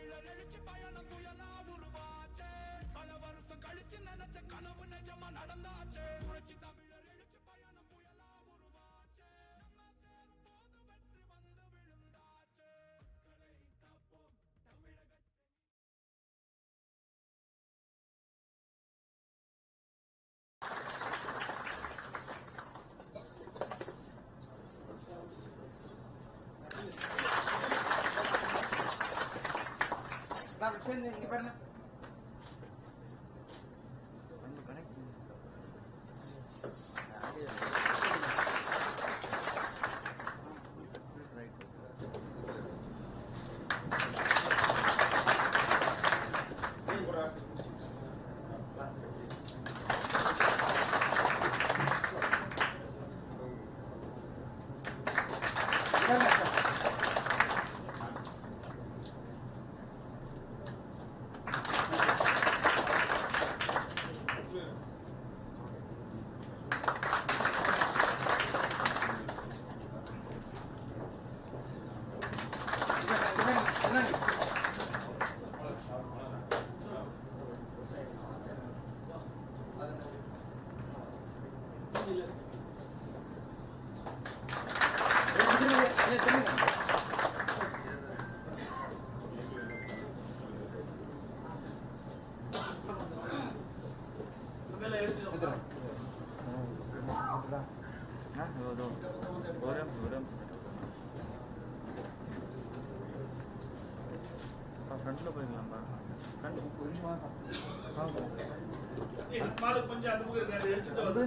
தமிழர் எழுச்சி பயணம் புயலா உருவாச்சே. பல வருஷம் கழிச்சு நினைச்ச கனவு canción de Perna. மாலை கொஞ்சம் அந்த அதை எடுத்துட்டு வந்து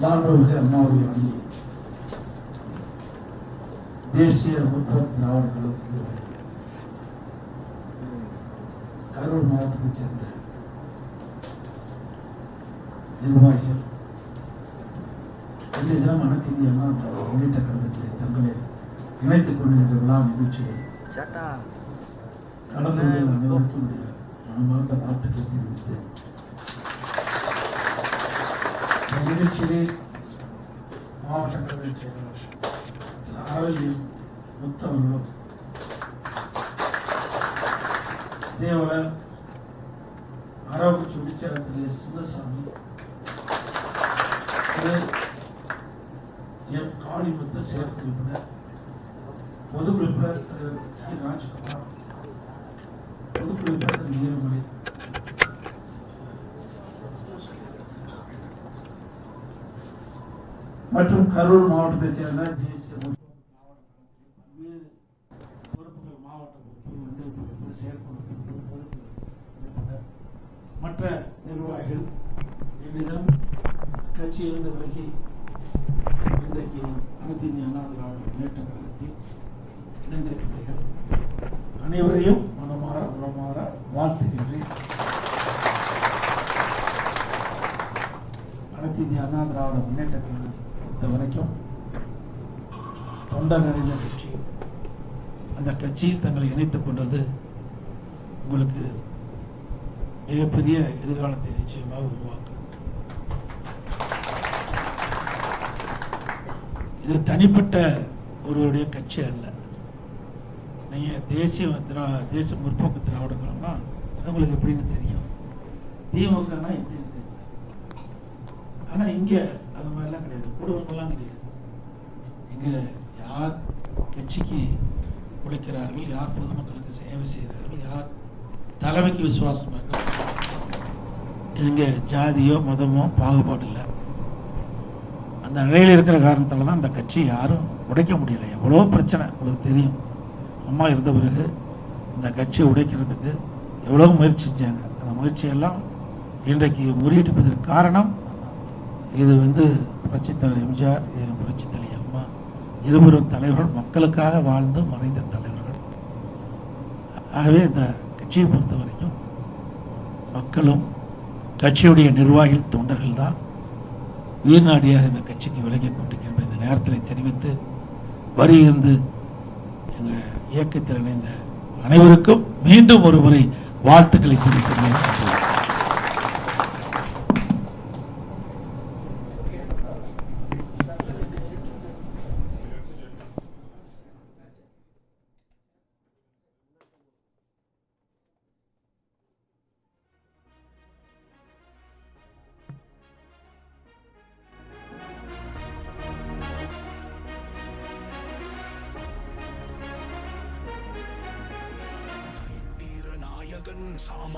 மாண்புமிகு அம்மாவுடைய வண்டி தேசிய முற்போக்கு திராவிட கழகத்தில் கரூர் மாவட்டத்தைச் சேர்ந்த நிர்வாகிகள் இன்றைய தினம் அனைத்து இந்திய அண்ணா திராவிட முன்னேற்ற கழகத்தில் தங்களை இணைத்துக் கொள்கின்ற விழா நிகழ்ச்சியில் சட்டா கலந்து கொள்ள அனைவருக்கும் மனமார்ந்த வாழ்த்துக்களை தெரிவித்து இந்த நிகழ்ச்சியிலே மாவட்ட கழக செயலாளர் அரவியும் முத்தவர்களும் இதேபோல உற்சாகத்திலே சின்னசாமி திரு எம் காளிமுத்து சேர்த்து உறுப்பினர் பொது உறுப்பினர் திரு டி ராஜ்குமார் பொதுக்குழு உறுப்பினர் திரு வீரமணி மற்றும் கரூர் மாவட்டத்தைச் சேர்ந்த தேசிய மனமாற வாழ்த்துகின்றேன். அனைத்து இந்திய அண்ணா திராவிட முன்னேற்ற கழகம் பொறுத்த வரைக்கும் தொண்டர் நிறைந்த கட்சி. அந்த கட்சியில் தங்களை இணைத்துக் கொண்டது உங்களுக்கு மிகப்பெரிய எதிர்காலத்தை நிச்சயமாக உருவாக்கும். இது தனிப்பட்ட ஒருவருடைய கட்சி அல்ல. நீங்க தேசிய திரா தேசிய முற்போக்கு திராவிடங்கள்னா அது உங்களுக்கு எப்படின்னு தெரியும். திமுகனா எப்படின்னு தெரியும் ஆனா இங்க அது மாதிரிலாம் கிடையாது. குடும்பங்கள்லாம் கிடையாது. இங்க யார் கட்சிக்கு உழைக்கிறார்கள் யார் பொதுமக்களுக்கு சேவை செய்கிறார்கள் யார் தலைமைக்கு விசுவாசமாக இங்கே ஜாதியோ மதமோ பாகுபாடு இல்லை. அந்த நிலையில் இருக்கிற காரணத்தால தான் அந்த கட்சி யாரும் உடைக்க முடியல. எவ்வளோ பிரச்சனை உங்களுக்கு தெரியும். அம்மா இருந்த பிறகு இந்த கட்சியை உடைக்கிறதுக்கு எவ்வளோ முயற்சி செஞ்சாங்க. அந்த முயற்சியெல்லாம் இன்றைக்கு முறியடிப்பதற்கு காரணம் இது வந்து புரட்சித் எம்ஜிஆர் இது புரட்சித் அம்மா. இருவரும் தலைவர்கள் மக்களுக்காக வாழ்ந்து மறைந்த தலைவர்கள். ஆகவே இந்த கட்சியை பொறுத்த வரைக்கும் மக்களும் கட்சியுடைய நிர்வாகிகள் தொண்டர்கள் தான். உயிர்நாடியாக இந்த கட்சிக்கு விலகிக் கொண்டிருக்கின்ற இந்த நேரத்தில் தெரிவித்து வரியிருந்து இந்த இயக்கத்தில் இணைந்த அனைவருக்கும் மீண்டும் ஒருமுறை வாழ்த்துக்களை தெரிவிக்கிறேன்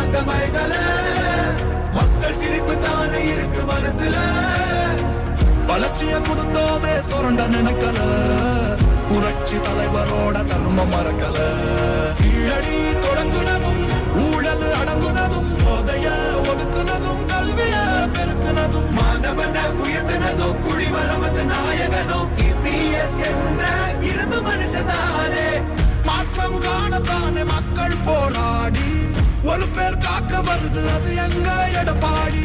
நாங்க மயங்கல மக்கள் சிரிப்பு தானே இருக்கு மனசுல. வளர்ச்சிய கொடுத்தோமே சுரண்ட நினைக்கல. புரட்சி தலைவரோட தர்மம் மறக்கல. கீழடி தொடங்குனதும் ஊழல் அடங்குனதும் போதைய ஒதுக்குனதும் கல்விய பெருக்குனதும். மாணவன உயர்த்தினதோ குடிமரமது வருது அது எங்க எடப்பாடி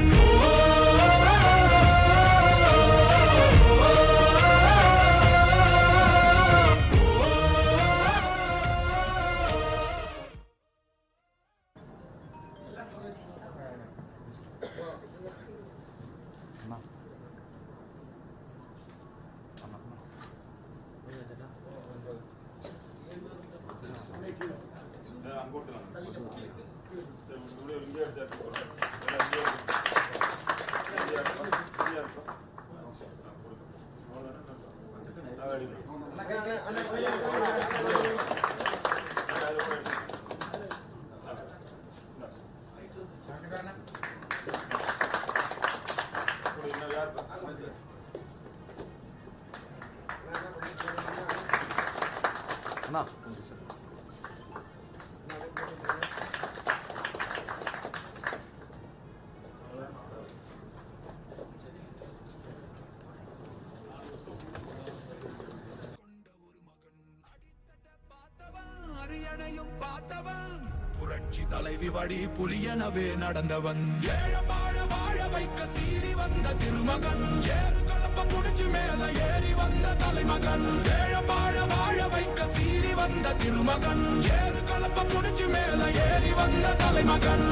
அத்தனையும் பார்த்தவன். புரட்சி தலைவி வழி புலியனவே நடந்தவன். ஏழ வாழ வாழ வைக்க சீறி வந்த திருமகன். ஏறு கலப்ப புடிச்சு மேல ஏறி வந்த தலைமகன். ஏழ வாழ வாழ வைக்க சீறி வந்த திருமகன். ஏறு கலப்ப புடிச்சு மேல ஏறி வந்த தலைமகன்.